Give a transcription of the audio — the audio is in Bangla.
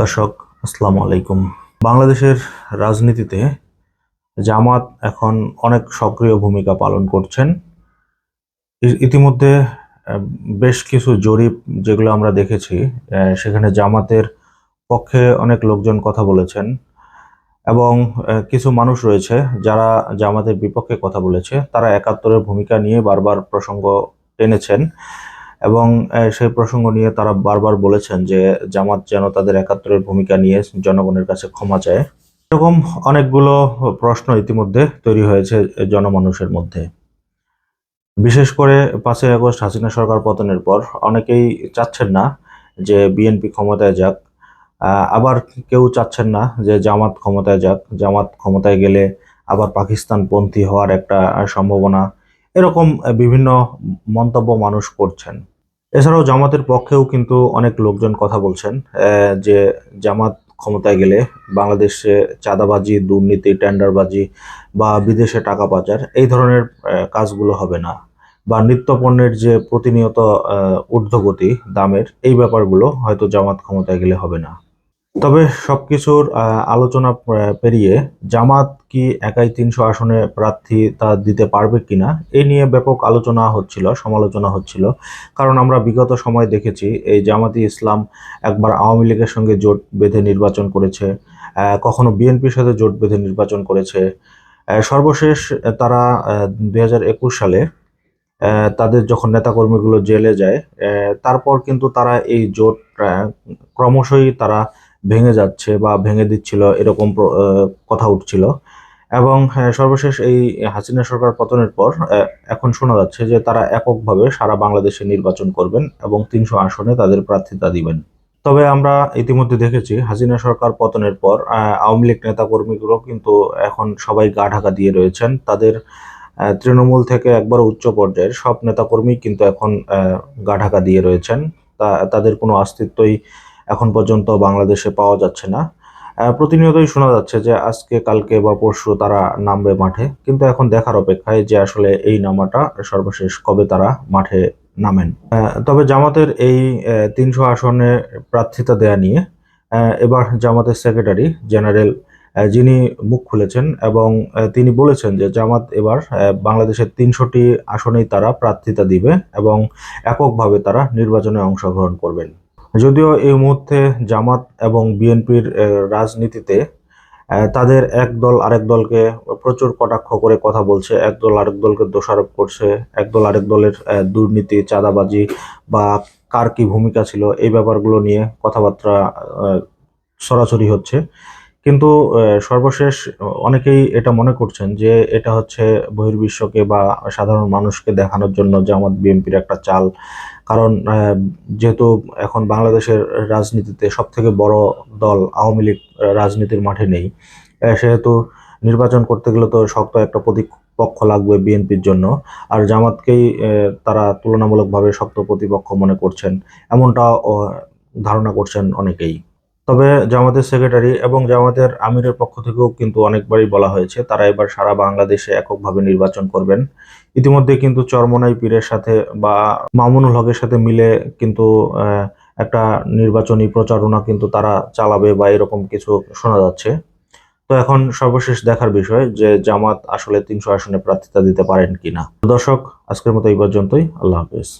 দর্শক, আসসালামু আলাইকুম। বাংলাদেশের রাজনীতিতে জামাত এখন অনেক সক্রিয় ভূমিকা পালন করছেন। ইতিমধ্যে বেশ কিছু জরিপ যেগুলো আমরা দেখেছি সেখানে জামাতের পক্ষে অনেক লোকজন কথা বলেছেন এবং কিছু মানুষ রয়েছে যারা জামাতের বিপক্ষে কথা বলেছে। তারা একাত্তরের ভূমিকা নিয়ে বারবার প্রসঙ্গ টেনেছেন। এবং সেই প্রসঙ্গ নিয়ে তারা বারবার বলেছেন যে জামাত যেন তাদের একাত্তরের ভূমিকা নিয়ে জনগণের কাছে ক্ষমা চায়। এরকম অনেকগুলো প্রশ্ন ইতিমধ্যে তৈরি হয়েছে জনমানুষের মধ্যে। বিশেষ করে পাঁচই আগস্ট হাসিনা সরকার পতনের পর অনেকেই চাচ্ছেন না যে বিএনপি ক্ষমতায় যাক। আবার কেউ চাচ্ছেন না যে জামাত ক্ষমতায় যাক। জামাত ক্ষমতায় গেলে আবার পাকিস্তানপন্থী হওয়ার একটা সম্ভাবনা। এরকম বিভিন্ন মন্তব্য মানুষ করছেন। এছাড়াও জামাতের পক্ষেও কিন্তু অনেক লোকজন কথা বলছেন যে জামাত ক্ষমতায় গেলে বাংলাদেশে চাঁদাবাজি, দুর্নীতি, টেন্ডারবাজি বা বিদেশে টাকা পাচার এই ধরনের কাজগুলো হবে না। বা নিত্যপণ্যের যে প্রতিনিয়ত ঊর্ধ্বগতি, দামের এই ব্যাপারগুলো হয়তো জামাত ক্ষমতায় গেলে হবে না। তবে সবকিছুর আহ, আলোচনা পেরিয়ে জামাত কি একাই তিনশো আসনে প্রার্থী তা দিতে পারবে কিনা এই নিয়ে ব্যাপক আলোচনা হচ্ছিল সমালোচনা হচ্ছিল। কারণ আমরা বিগত সময় দেখেছি এই জামাতি ইসলাম একবার আওয়ামী লীগের সঙ্গে জোট বেঁধে নির্বাচন করেছে কখনো বিএনপির সাথে জোট বেঁধে নির্বাচন করেছে। সর্বশেষ তারা দু হাজার একুশ সালে তাদের যখন নেতাকর্মীগুলো জেলে যায় তারপর কিন্তু তারা এই জোট ক্রমশই তারা ভেঙে যাচ্ছে বা ভেঙে দিচ্ছিল এরকম কথা উঠছিল। এবং হ্যাঁ, সর্বশেষ এই হাসিনা সরকার পতনের পর এখন শোনা যাচ্ছে যে তারা এককভাবে সারা বাংলাদেশে নির্বাচন করবেন এবং তিনশো আসনে তাদের প্রার্থিতা দিবেন। তবে আমরা ইতিমধ্যে দেখেছি হাসিনা সরকার পতনের পর আওয়ামী লীগ নেতাকর্মীগুলো কিন্তু এখন সবাই গা ঢাকা দিয়ে রয়েছেন। তাদের তৃণমূল থেকে একবার উচ্চ পর্যায়ের সব নেতাকর্মী কিন্তু এখন গা ঢাকা দিয়ে রয়েছেন। তা তাদের কোনো অস্তিত্বই এখন পর্যন্ত বাংলাদেশে পাওয়া যাচ্ছে না। প্রতিনিয়তই শোনা যাচ্ছে যে আজকে, কালকে বা পরশু তারা নামবে মাঠে, কিন্তু এখন দেখার অপেক্ষায় যে আসলে এই নামাটা সর্বশেষ কবে তারা মাঠে নামেন। তবে জামাতের এই তিনশো আসনে প্রার্থিতা দেয়া নিয়ে এবার জামাতের সেক্রেটারি, জেনারেল যিনি মুখ খুলেছেন এবং তিনি বলেছেন যে জামাত এবার বাংলাদেশের তিনশোটি আসনেই তারা প্রার্থিতা দিবে এবং এককভাবে তারা নির্বাচনে অংশগ্রহণ করবেন। যদিও এই মুহূর্তে জামাত এবং বিএনপির রাজনীতিতে তাদের এক দল আরেক দলকে প্রচুর কটাক্ষ করে কথা বলছে। এক দল আরেক দলকে দোষারোপ করছে, এক দল আরেক দলের দুর্নীতি, চাঁদাবাজি বা কার কি ভূমিকা ছিল, এই ব্যাপারগুলো নিয়ে কথাবার্তা সরাসরি হচ্ছে। কিন্তু সর্বশেষ অনেকেই এটা মনে করছেন যে এটা হচ্ছে বহির্বিশ্বকে বা সাধারণ মানুষকে দেখানোর জন্য জামাত বিএনপির একটা চাল। কারণ যেহেতু এখন বাংলাদেশের রাজনীতিতে সব থেকে বড় দল আওয়ামী লীগ রাজনীতির মাঠে নেই সেহেতু নির্বাচন করতে গেলে তো শক্ত একটা প্রতিপক্ষ লাগবে বিএনপির জন্য। আর জামাতকেই তারা তুলনামূলকভাবে শক্ত প্রতিপক্ষ মনে করছেন। এমনটা ধারণা করছেন অনেকেই। তবে জামাতের সেক্রেটারি এবং জামাতের আমিরের পক্ষ থেকেও কিন্তু অনেকবারই বলা হয়েছে, তারা এবার সারা বাংলাদেশে এককভাবে নির্বাচন করবেন। ইতিমধ্যে কিন্তু চরমনাই পীরের সাথে বা মামুনুল হকের সাথে মিলে কিন্তু একটা নির্বাচনী প্রচারণা কিন্তু তারা চালাবে বা এরকম কিছু শোনা যাচ্ছে। তো এখন সর্বশেষ দেখার বিষয় যে জামাত আসলে তিনশো আসনে প্রার্থিতা দিতে পারেন কিনা। দর্শক, আজকের মতো এই পর্যন্তই। আল্লাহ হাফেজ।